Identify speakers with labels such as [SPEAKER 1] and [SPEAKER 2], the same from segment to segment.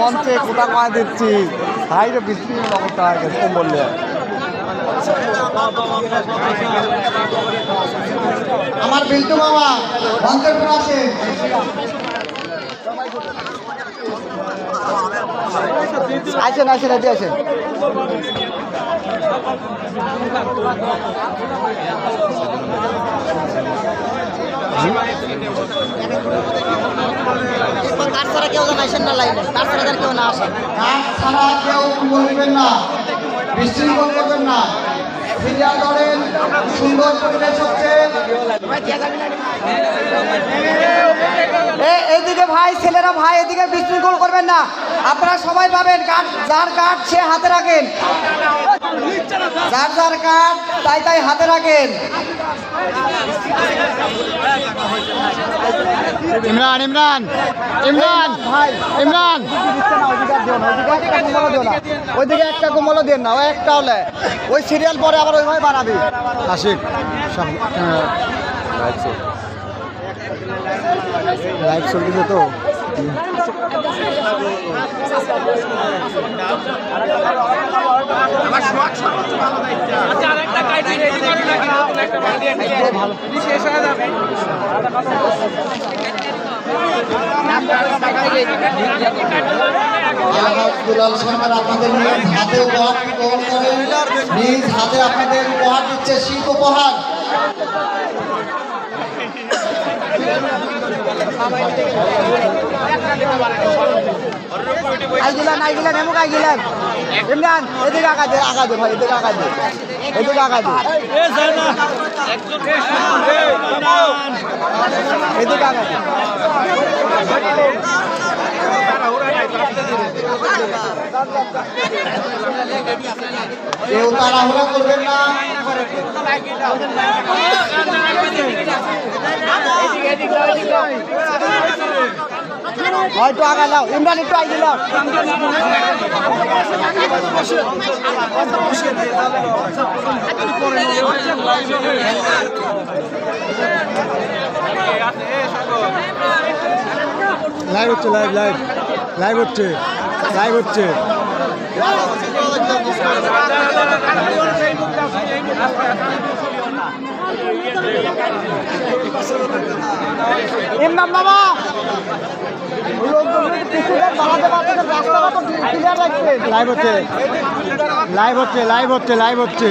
[SPEAKER 1] মঞ্চে কোথা কয়ে দিচ্ছি। হাইরে বিস্তীর্ণ অবস্থা হয়ে গেছে বললে?
[SPEAKER 2] আমার বিল্টু মঞ্চের উপর আসেন
[SPEAKER 1] আসেন আসেন এটি আসেন।
[SPEAKER 3] তার ছাড়া কেউ যেন না লাইনে তার ছাড়া কেউ না আসে
[SPEAKER 2] কেউ বলবেন না, বিশৃঙ্খল করবেন না। ধরেন সুন্দর পরিবেশ হচ্ছে
[SPEAKER 3] এ- ভাই ছেলেরা ভাই এদিকে বিশৃঙ্খল করবেন না। আপনারা সবাই পাবেন কাঠ যার কাঠ সে হাতে রাখেন। যার যার কাঠ তাই তাই হাতে রাখেন।
[SPEAKER 1] ইমরান ইমরান ইমরান
[SPEAKER 3] ভাই
[SPEAKER 1] ইমরান।
[SPEAKER 3] ওইদিকে একটা কমলও দেন না ওই একটা হলে ওই সিরিয়াল পরে আবার ওইভাবে বানাবি।
[SPEAKER 1] আশিক লাইভ চলতেছে তো।
[SPEAKER 2] আলহাজ দুলাল সরকার আপনাদের হাতে উপহার গ্রহণ করেন নিজ হাতে আপনাদের উপহার দিচ্ছে শীত উপহার।
[SPEAKER 3] আইগিলান আইগিলান, এমুক আইগিলান। ইমরান, এদিকে আগা দে ভাই, এদিকে আগা এদিকে আগা এদিকে আগা দে।
[SPEAKER 2] কেউ তাড়াহুড়া করবেন না
[SPEAKER 3] হয়তো আগা লাও ইমরান একটু আইগি লাও
[SPEAKER 1] লাইভ হচ্ছে লাইভ লাইভ লাইভ হচ্ছে লাইভ হচ্ছে।
[SPEAKER 3] ইমরান বাবা।
[SPEAKER 1] লাইভ হচ্ছে লাইভ হচ্ছে লাইভ হচ্ছে লাইভ হচ্ছে।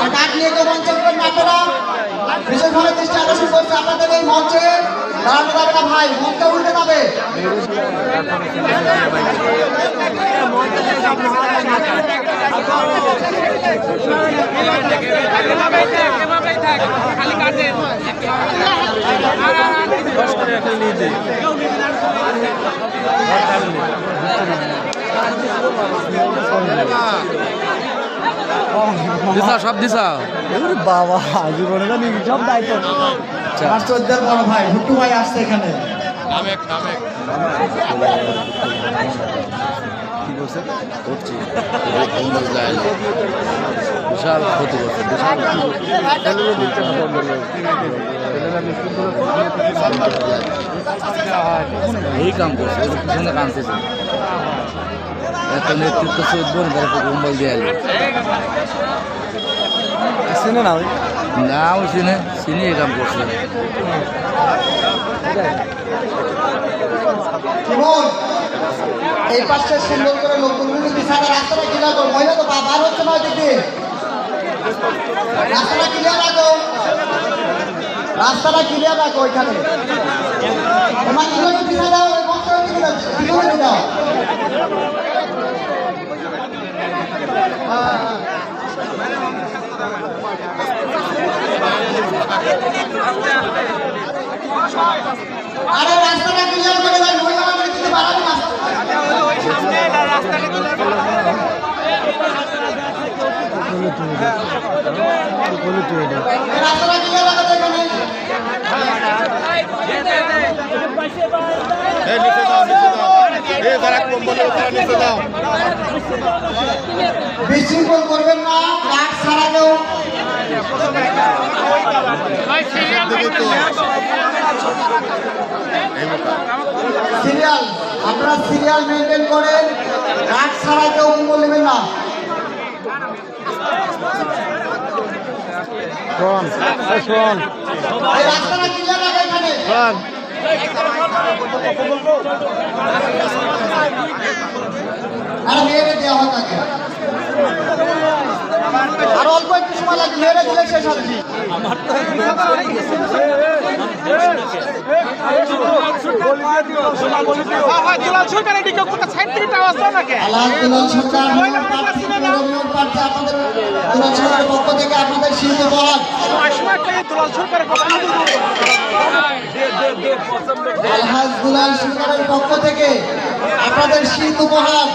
[SPEAKER 2] আর কাঠ নিয়ে কেউ মঞ্চে উঠবেন না আপনারা বিশেষভাবে দৃষ্টি আকর্ষণ করছে আপনাদের এই মঞ্চে। দাঁড়ানো যাবে না ভাই মঞ্চটা উল্টে যাবে।
[SPEAKER 4] দিছা সব দিছা?
[SPEAKER 1] ওরে বাবা জীবনে জানি সব দায়িত্ব।
[SPEAKER 2] আমার চোদ্দের বড় ভাই ভুট্টু ভাই আসছে এখানে।
[SPEAKER 1] কি বলছে?
[SPEAKER 4] করছি। বিশাল ক্ষতি করছে বিশাল এই কাম করছে পিছনে কাঁদতেছে। এত নেতৃত্ব চোদ্দ তারপর কম্বল দিয়ে এলো
[SPEAKER 1] চিনে না ওই?
[SPEAKER 4] না ও চিনে চিনি এই কাম করছে।
[SPEAKER 2] এই পাশে সুন্দর করে লোকগুলো বিছানা রাস্তাটা ক্লিয়ার করো মহিলা তো বার হচ্ছে না ওইদিকে রাস্তাটা ক্লিয়ার রাখো রাস্তাটা ক্লিয়ার রাখো ওইখানে? তোমার কি পিছনে দাও? দাও? আরে রাস্তাটা ক্লিয়ার করে ভাই মহিলা মানুষ কিন্তু বাড়াবে না
[SPEAKER 1] তুই এটা
[SPEAKER 2] রাস্তাটা ক্লিয়ার রাখো এখানে
[SPEAKER 5] এই নিচে দাও নিচে দাও নিচে দাও।
[SPEAKER 2] বিশৃঙ্খল করবেন না কাঠ ছাড়া কেউ। সিরিয়াল আপনারা সিরিয়াল মেনটেন করেন কাঠ ছাড়া কেউ কুম্বল নেবেন না।
[SPEAKER 1] শোন শোন
[SPEAKER 2] রাস্তাটা ক্লিয়ার রাখা এখানে।
[SPEAKER 1] শোন
[SPEAKER 2] আর পক্ষ থেকে আপনাদের শিল্প বহাল
[SPEAKER 6] সময় সময় করে দুলাল সরকারের
[SPEAKER 2] আলহাজ দুলাল সরকারের পক্ষ থেকে আপনাদের শীত উপহার।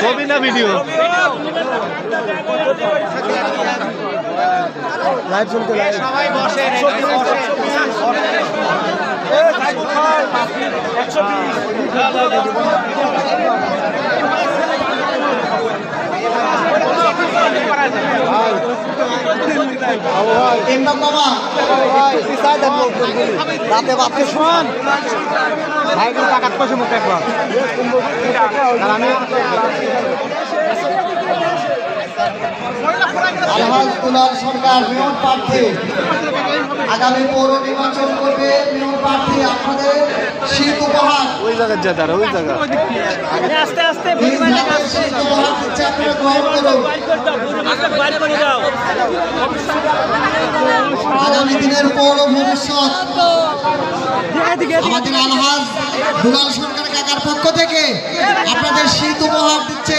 [SPEAKER 1] ছবি না ভিডিও লাইভ চলতে লাইভ
[SPEAKER 6] সবাই বসে
[SPEAKER 1] রাতে বাপকে শোন ভাই কিন্তু টাকাত পয়সা মুখে একবার
[SPEAKER 2] আলহাজ দুলাল সরকার মেয়র প্রার্থী আগামী পৌর নির্বাচন করবে মেয়র প্রার্থী আপনাদের শীত উপহার।
[SPEAKER 1] ওই জায়গায় যা দাঁড়া ওই জায়গা।
[SPEAKER 6] আস্তে আস্তে
[SPEAKER 2] শীত উপহার দিচ্ছে আপনারা গ্রহণ করুন। আগামী দিনের পৌর ভবিষ্যৎ। আমাদের আলহাজ দুলাল সরকার কাকার পক্ষ থেকে আপনাদের শীত উপহার দিচ্ছে।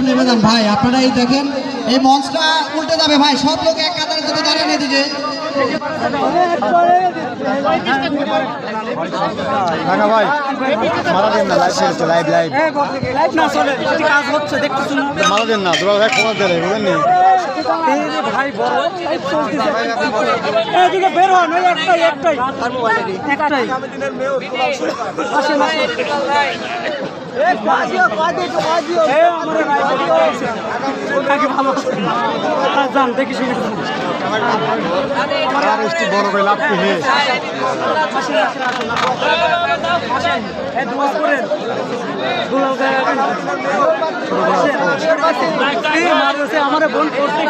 [SPEAKER 2] একটু নেমে যান ভাই আপনারা এই দেখেন। এই মঞ্চটা উল্টে যাবে ভাই সব লোক এক কাতারে যদি দাঁড়ান এদিকে
[SPEAKER 1] টাকা ভাই মারা দেন না লাইভ চলছে লাইভ লাইভ
[SPEAKER 6] লাইট না চলে কাজ হচ্ছে না
[SPEAKER 1] মারা দেন না দুলাল ভাই খবর দেয় বুঝলেন নি।
[SPEAKER 6] ভাই বড় এদিকে বের হন ওই একটাই একটাই। একটাই। আসেন আসেন। যান দেখি শুনে যান।
[SPEAKER 1] আর একটু বড় করে কি হে
[SPEAKER 6] আমারে বোন করতে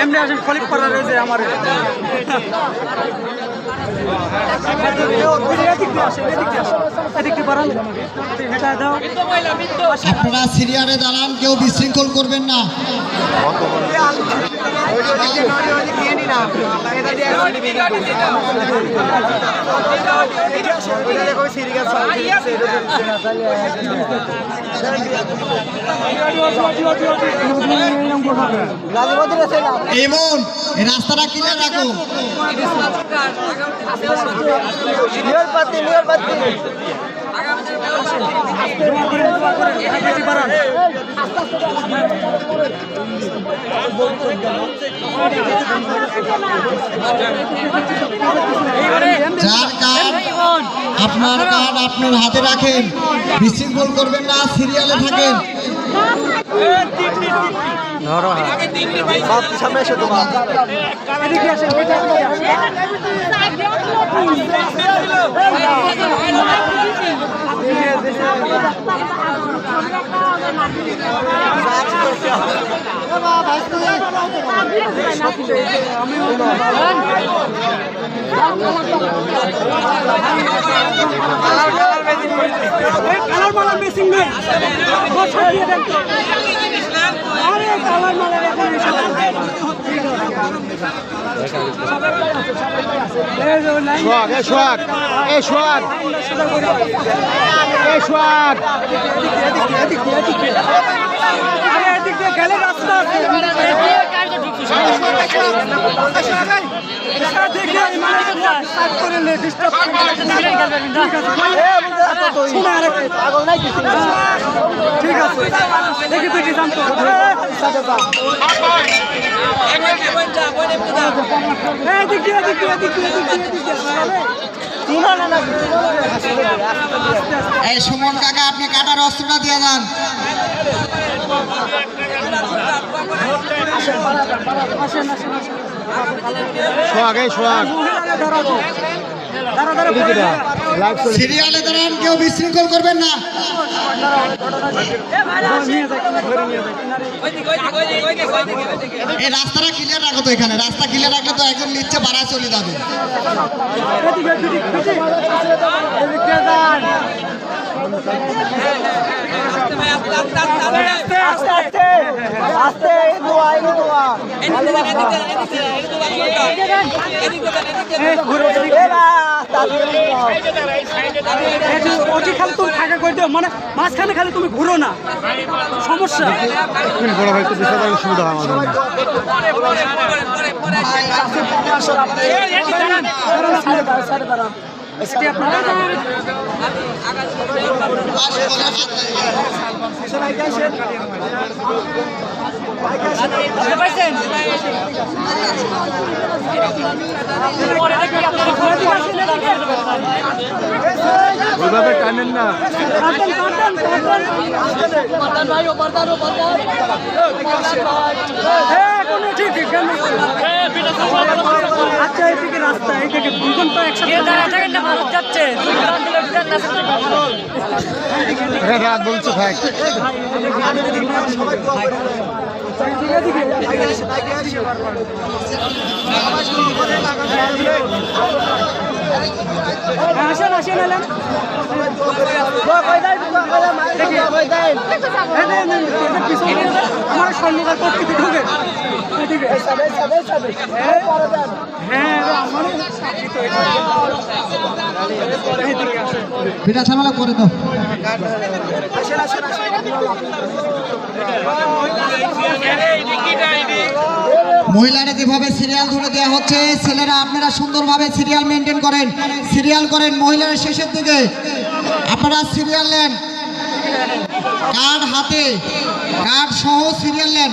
[SPEAKER 6] এমনি আসেন খলিক পাড়ার যে আমার।
[SPEAKER 2] আপনারা সিরিয়ারে দাঁড়ান কেউ বিশৃঙ্খল করবেন না। এমন এই রাস্তাটা ক্লিয়ার রাখুন যার কার্ড আপনার কার্ড আপনার হাতে রাখেন। বিশৃঙ্খল করবেন না সিরিয়ালে থাকেন।
[SPEAKER 1] ধরো সামনে এসে তোমার।
[SPEAKER 6] কালার মালার মেশিন নেই আরে কালার মালার এখন নাই
[SPEAKER 1] সোহাগ এ সোহাগ এ সোহাগ। এ সোহাগ
[SPEAKER 6] আরে এদিক দিয়ে ঠিক আছে। দেখি জান তো
[SPEAKER 2] এই সুমন কাকা আপনি কাটার অস্ত্রটা দিয়ে যান।
[SPEAKER 1] সোহাগ এই সোহাগ।
[SPEAKER 2] সিরিয়ালে দাঁড়ান কেউ বিশৃঙ্খল করবেন না। এই রাস্তাটা ক্লিয়ার রাখো তো এখানে। রাস্তা ক্লিয়ার রাখলে তো একজন নিচ্ছে বাড়া চলে যাবে।
[SPEAKER 6] খালি তুমি ফাঁকা করে দিও মানে মাঝখানে খালি তুমি ঘুরো না সমস্যা
[SPEAKER 1] সুবিধা ওইভাবে টানেন না
[SPEAKER 6] আচ্ছা এইদিকে রাস্তা এইদিকে দুজন তো একসাথে
[SPEAKER 1] রাত বলছে থাক
[SPEAKER 6] আসেন আসেন এলেন আমার স্বর্ণকার প্রকৃতি ঢুকে এদিকে। হ্যাঁ আমার
[SPEAKER 2] বিনা ঝামেলা করে দাও। মহিলারা যেভাবে সিরিয়াল ধরে দেওয়া হচ্ছে? ছেলেরা আপনারা সুন্দরভাবে সিরিয়াল মেনটেন করেন। সিরিয়াল করেন মহিলারা শেষের দিকে। আপনারা সিরিয়াল নেন। কার্ড হাতে। কার্ড সহ সিরিয়াল নেন।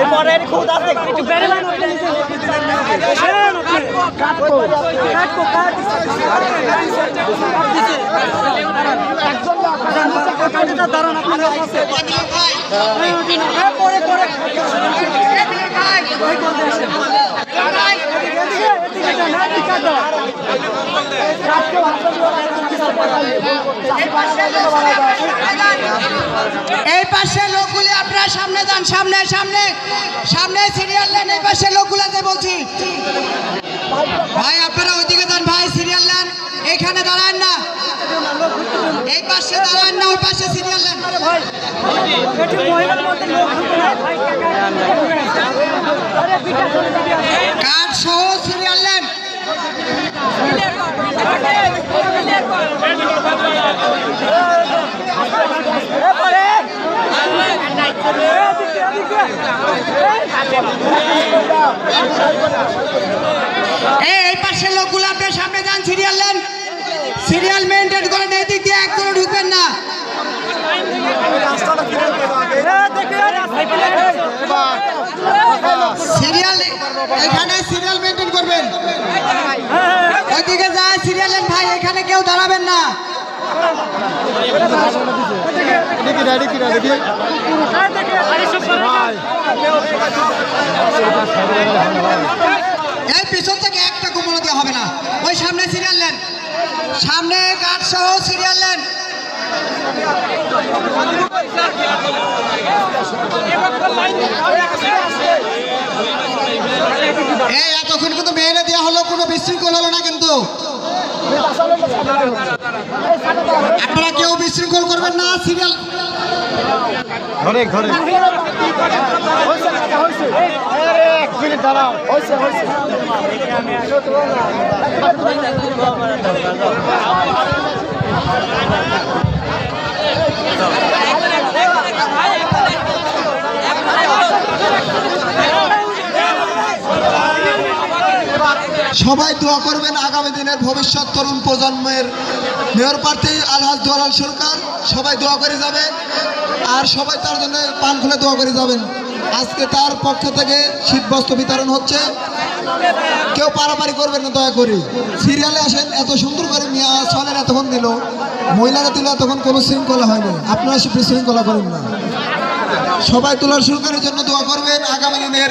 [SPEAKER 6] এরপরে খুদ আছে একটু বেড়ে দাঁড়ান
[SPEAKER 2] এই পাশে লোকগুলি আপনারা সামনে যান, সামনে সামনে। সামনে সিরিয়াল নেন এই পাশে লোকগুলাতে বলছি। ভাই, আপনারা ওইদিকে যান, ভাই সিরিয়াল নেন এইখানে দাঁড়ান না। এই পাশে দাঁড়ান না, ওই পাশে সিরিয়াল নেন
[SPEAKER 6] লোক
[SPEAKER 2] সহ সিরিয়াল
[SPEAKER 7] এই এই পাশের যান সিরিয়াল নেন। সিরিয়াল মেনটেন করেন, এই দিক দিয়ে একদমই ঢুকবেন না। সিরিয়াল, এখানে সিরিয়াল মেনটেন করবেন। ওইদিকে যায়, সিরিয়াল নেন ভাই, এখানে কেউ দাঁড়াবেন না।
[SPEAKER 1] দেখি
[SPEAKER 7] এই পিছন থেকে একটা কুমড়ো দেওয়া হবে না। ওই সামনে সিরিয়াল নেন। সামনে গার্ড সহ সিরিয়াল নেন। এই এতক্ষণ কিন্তু মেয়েরে দেওয়া হলো কোনো বিশৃঙ্খল হলো না কিন্তু। আপনারা কেউ বিশৃঙ্খল করবেন না সিরিয়াল
[SPEAKER 1] ধরে ধরে এক মিনিট, দাঁড়াও।
[SPEAKER 7] সবাই দোয়া করবেন আগামী দিনের ভবিষ্যৎ তরুণ প্রজন্মের মেয়র প্রার্থী আলহাজ দোয়াল সরকার। সবাই দোয়া করে যাবে আর সবাই তার জন্য পান খুলে দোয়া করে যাবেন। আজকে তার পক্ষ থেকে শীতবস্ত্র বিতরণ হচ্ছে। কেউ পারাপারি করবেন না, দয়া করে। সিরিয়ালে আসেন, এত সুন্দর করে মিয়া চলেন এতক্ষণ দিল মহিলারা দিল এতক্ষণ কোনো শৃঙ্খলা হয়নি আপনারা বিশৃঙ্খলা করেন না। সবাই তোলার সরকারের জন্য দোয়া করবেন, আগামী দিনের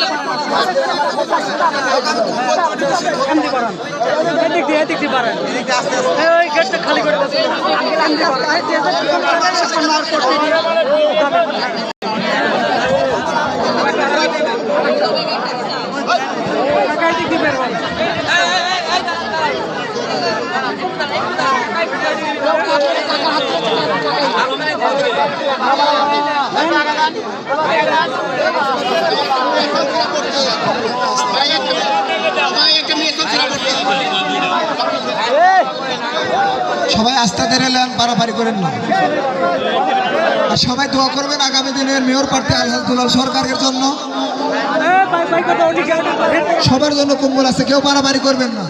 [SPEAKER 6] এদিক দিয়ে এদিক দিয়ে পারেন ওই গেটটা খালি করে দেন। আনতে
[SPEAKER 7] সবাই আস্থা ধরে নেন পারাপারি করেন না আর সবাই দোয়া করবেন আগামী দিনের মেয়র প্রার্থী আলহাজ সরকারের জন্য। সবার জন্য কুম্বল আছে, কেউ পারাপারি করবেন না